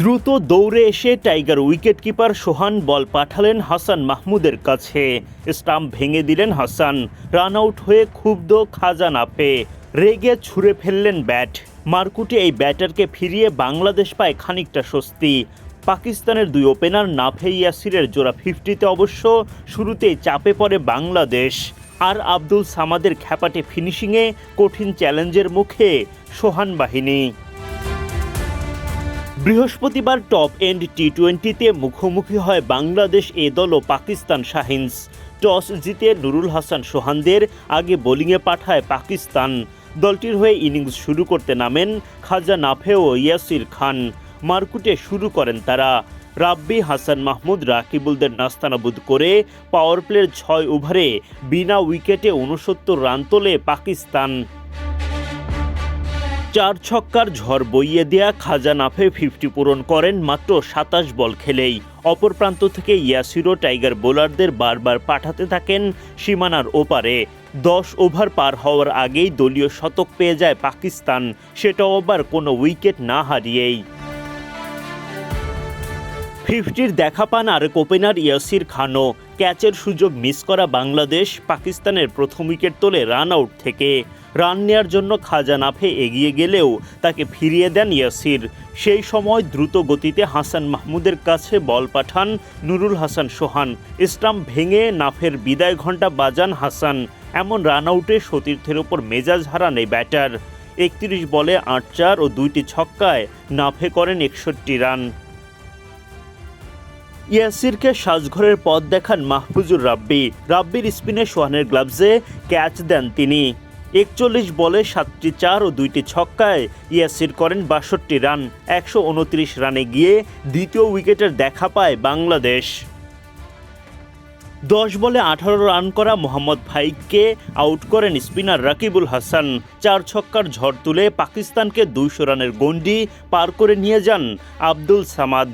দ্রুত দৌড়ে এসে টাইগার উইকেটকিপার সোহান বল পাঠালেন হাসান মাহমুদের কাছে। স্টাম্প ভেঙে দিলেন হাসান। রান আউট হয়ে ক্ষুব্ধ খাজা নাফে রেগে ছুঁড়ে ফেললেন ব্যাট। মারকুটে এই ব্যাটারকে ফিরিয়ে বাংলাদেশ পায় খানিকটা স্বস্তি। পাকিস্তানের দুই ওপেনার নাফে ইয়াসিরের জোড়া ফিফটিতে অবশ্য শুরুতেই চাপে পড়ে বাংলাদেশ। আর আব্দুল সামাদের খ্যাপাটে ফিনিশিংয়ে কঠিন চ্যালেঞ্জের মুখে সোহান বাহিনী। বৃহস্পতিবার টপ এন্ড টি টোয়েন্টিতে মুখোমুখি হয় বাংলাদেশ এ দল ও পাকিস্তান শাহিনস। টস জিতে নুরুল হাসান সোহানদের আগে বোলিংয়ে পাঠায় পাকিস্তান। দলটির হয়ে ইনিংস শুরু করতে নামেন খাজা নাফে ও ইয়াসির খান। মারকুটে শুরু করেন তারা। রাব্বি হাসান মাহমুদ রাকিবুলদের নাস্তানাবুদ করে পাওয়ার প্লের ছয় ওভারে বিনা উইকেটে উনসত্তর রান তোলে পাকিস্তান। চার ছক্কার ঝড় বইয়ে দেয়া খাজা নাফে ফিফটি পূরণ করেন মাত্র সাতাশ বল খেলেই। অপর প্রান্ত থেকে ইয়াসিরো টাইগার বোলারদের বারবার পাঠাতে থাকেন সীমানার ওপারে। দশ ওভার পার হওয়ার আগেই দলীয় শতক পেয়ে যায় পাকিস্তান। সেটাও আবার কোনো উইকেট না হারিয়েই। ফিফটির দেখা পান আর ওপেনার ইয়াসির খানও। ক্যাচের সুযোগ মিস করা বাংলাদেশ পাকিস্তানের প্রথম উইকেট তোলে রান আউট থেকে। রান নেয়ার জন্য খাজা নাফে এগিয়ে গেলেও তাকে ফিরিয়ে দেন ইয়াসির। সেই সময় দ্রুত গতিতে হাসান মাহমুদের কাছে বল পাঠান নুরুল হাসান সোহান। স্টাম্প ভেঙে নাফের বিদায় ঘণ্টা বাজান হাসান। এমন রান আউটে সতীর্থের ওপর মেজাজ হারান এই ব্যাটার। একত্রিশ বলে আট চার ও দুইটি ছক্কায় নাফে করেন একষট্টি রান। ইয়াসিরকে সাজঘরের পথ দেখান মাহফুজুর রাব্বি। রাব্বির স্পিনে সোহানের গ্লাভসে ক্যাচ দেন তিনি। একচল্লিশ বলে সাতটি চার ও দুইটি ছক্কায় ইয়াসির করেন বাষট্টি রান। একশো উনত্রিশ রানে গিয়ে দ্বিতীয় উইকেটের দেখা পায় বাংলাদেশ। দশ বলে আঠারো রান করা মোহাম্মদ ফাইককে আউট করেন স্পিনার রাকিবুল হাসান। চার ছক্কার ঝড় তুলে পাকিস্তানকে দুইশো রানের গণ্ডি পার করে নিয়ে যান আব্দুল সামাদ।